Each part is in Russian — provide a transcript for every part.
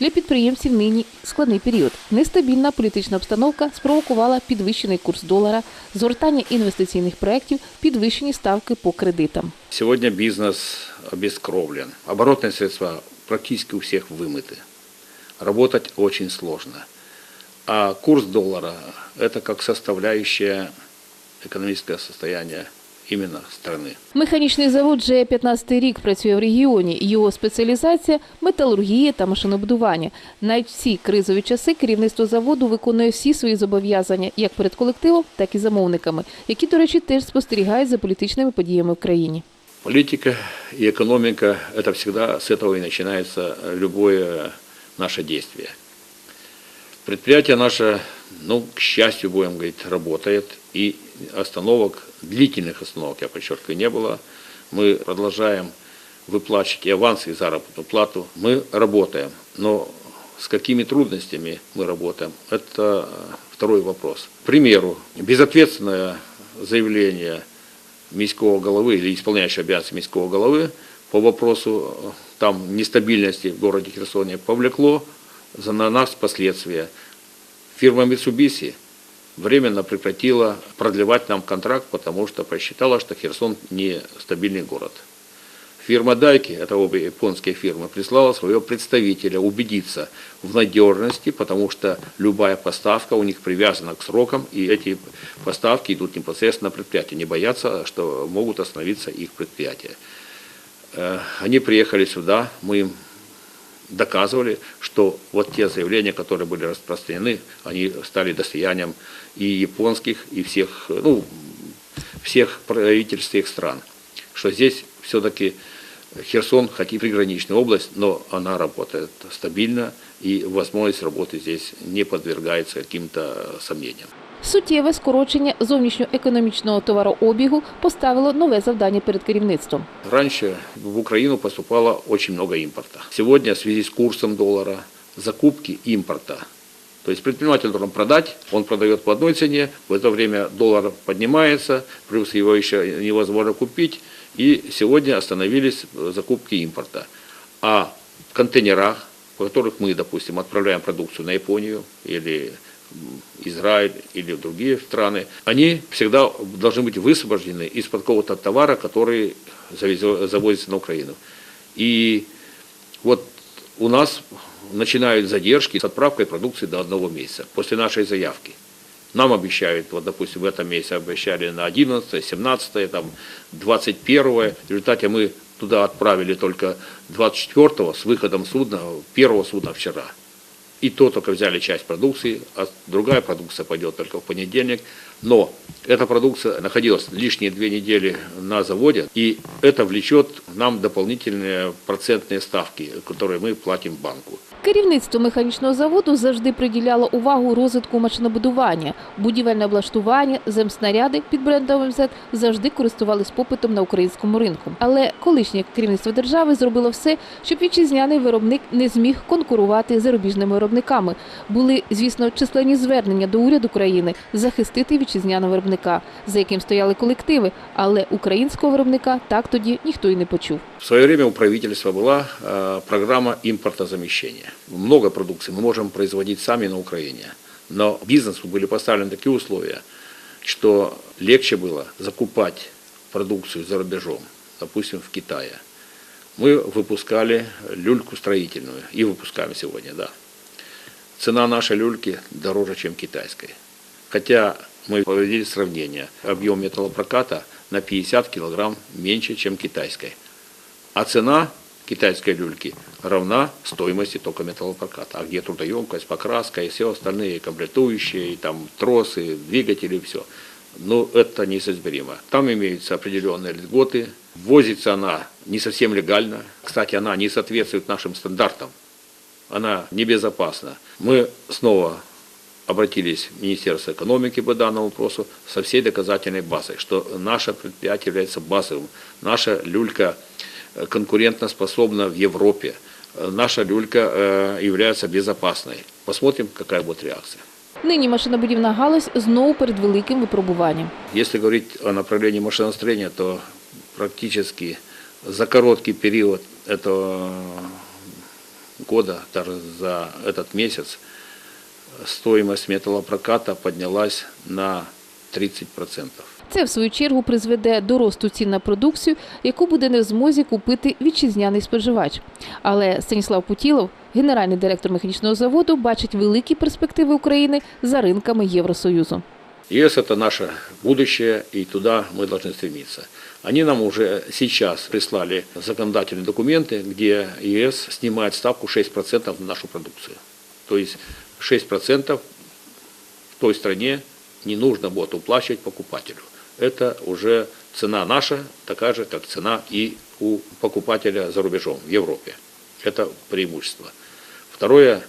Для підприємців нині складний період. Нестабільна політична обстановка спровокувала підвищений курс долара, згортання інвестиційних проєктів, підвищені ставки по кредитам. Сегодня бизнес обескровлен. Оборотные средства практически у всех вымыты. Работать очень сложно. А курс доллара – это как составляющая экономическое состояние именно страны. Механічний завод вже 15-й рік працює в регіоні. Його спеціалізація металургія та машинобудування. Навіть в ці кризові часи керівництво заводу виконує всі свої зобов'язання як перед колективом, так і замовниками, які, до речі, теж спостерігають за політичними подіями в країні. Политика и экономика – это всегда с этого и начинается любое наше действие. Предприятие наше, ну, к счастью, будем говорить, работает, и остановок, длительных остановок, я подчеркиваю, не было. Мы продолжаем выплачивать и авансы, и заработную плату. Мы работаем, но с какими трудностями мы работаем, это второй вопрос. К примеру, безответственное заявление міського головы или исполняющего обязанности міського головы по вопросу э, там нестабильности в городе Херсоне повлекло за на нас последствия. Фирма Mitsubishi временно прекратила продлевать нам контракт, потому что посчитала, что Херсон не стабильный город. Фирма Дайки, это обе японские фирмы, прислала своего представителя убедиться в надежности, потому что любая поставка у них привязана к срокам, и эти поставки идут непосредственно на предприятие. Не боятся, что могут остановиться их предприятия. Э, Они приехали сюда, мы им доказывали, что вот те заявления, которые были распространены, они стали достоянием и японских, и всех, ну, всех правительств всех стран. Что здесь все-таки Херсон, хоть и приграничная область, но она работает стабильно, и возможность работы здесь не подвергается каким-то сомнениям. Суттєве скорочення зовнішньоекономічного товарообігу поставило нове завдання перед керівництвом. Раньше в Украину поступало очень много импорта. Сегодня в связи с курсом доллара, закупки импорта. То есть предприниматель должен продать, он продает по одной цене, в это время доллар поднимается, плюс его еще невозможно купить, и сегодня остановились закупки импорта. А в контейнерах, по которых мы, допустим, отправляем продукцию на Японию или Израиль или в другие страны, они всегда должны быть высвобождены из-под какого-то товара, который завозится на Украину. И вот у нас начинают задержки с отправкой продукции до одного месяца после нашей заявки. Нам обещают, вот, допустим, в этом месяце обещали на 11, 17, там, 21. В результате мы туда отправили только 24 с выходом судна, первого судна вчера. И то только взяли часть продукции, а другая продукция пойдет только в понедельник. Но эта продукция находилась лишние две недели на заводе, и это влечет нам дополнительные процентные ставки, которые мы платим банку. Керівництво механічного заводу завжди приділяло увагу розвитку машинобудування, будівельне облаштування, земснаряди під брендом МЗ завжди користувались попитом на українському ринку. Але колишнє керівництво держави зробило все, щоб вітчизняний виробник не зміг конкурувати з зарубіжними виробниками. Були, звісно, численні звернення до уряду країни захистити вітчизняного виробника, за яким стояли колективи, але українського виробника так тоді ніхто й не почув. В свое время у правительства была э, программа импортозамещения. Много продукции мы можем производить сами на Украине, но бизнесу были поставлены такие условия, что легче было закупать продукцию за рубежом, допустим, в Китае. Мы выпускали люльку строительную и выпускаем сегодня, да. Цена нашей люльки дороже, чем китайской. Хотя мы проводили сравнение. Объем металлопроката на 50 килограмм меньше, чем китайской. А цена китайской люльки равна стоимости только металлопроката. А где трудоемкость, покраска и все остальные комплектующие, и там тросы, двигатели, все. Ну, это несоизмеримо. Там имеются определенные льготы. Возится она не совсем легально. Кстати, она не соответствует нашим стандартам. Она небезопасна. Мы снова обратились в Министерство экономики по данному вопросу со всей доказательной базой, что наше предприятие является базовым. Наша люлька конкурентоспособна в Европе. Наша люлька э, является безопасной. Посмотрим, какая будет реакция. Нині машинобудівна галузь знову перед великим випробуванням. Если говорить о направлении машиностроения, то практически за короткий период это года, даже за этот месяц, стоимость металлопроката поднялась на 30%. Це в свою чергу призведе до росту цін на продукцію, яку буде не в змозі купити вітчизняний споживач. Але Станіслав Путілов, генеральний директор механічного заводу, бачить великі перспективи України за ринками Євросоюзу. ЕС – это наше будущее, и туда мы должны стремиться. Они нам уже сейчас прислали законодательные документы, где ЕС снимает ставку 6% на нашу продукцию. То есть 6% в той стране не нужно будет уплачивать покупателю. Это уже цена наша, такая же, как цена и у покупателя за рубежом, в Европе. Это преимущество. Второе,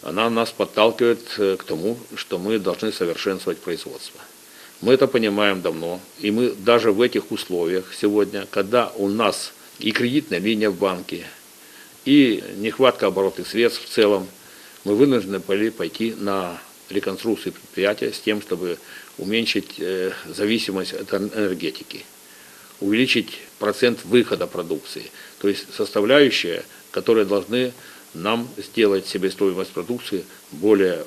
она нас подталкивает э, к тому, что мы должны совершенствовать производство. Мы это понимаем давно, и мы даже в этих условиях сегодня, когда у нас и кредитная линия в банке, и нехватка оборотных средств в целом, мы вынуждены были пойти на реконструкцию предприятия с тем, чтобы уменьшить э, зависимость от энергетики, увеличить процент выхода продукции, то есть составляющие, которые должны нам сделать себестоимость продукции более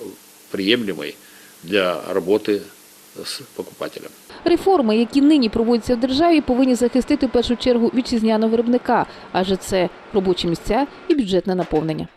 приемлемой для работы с покупателем. Реформи, які нині проводяться в державі, повинні захистити в першу чергу вітчизняного виробника, адже це робочі місця і бюджетне наповнення.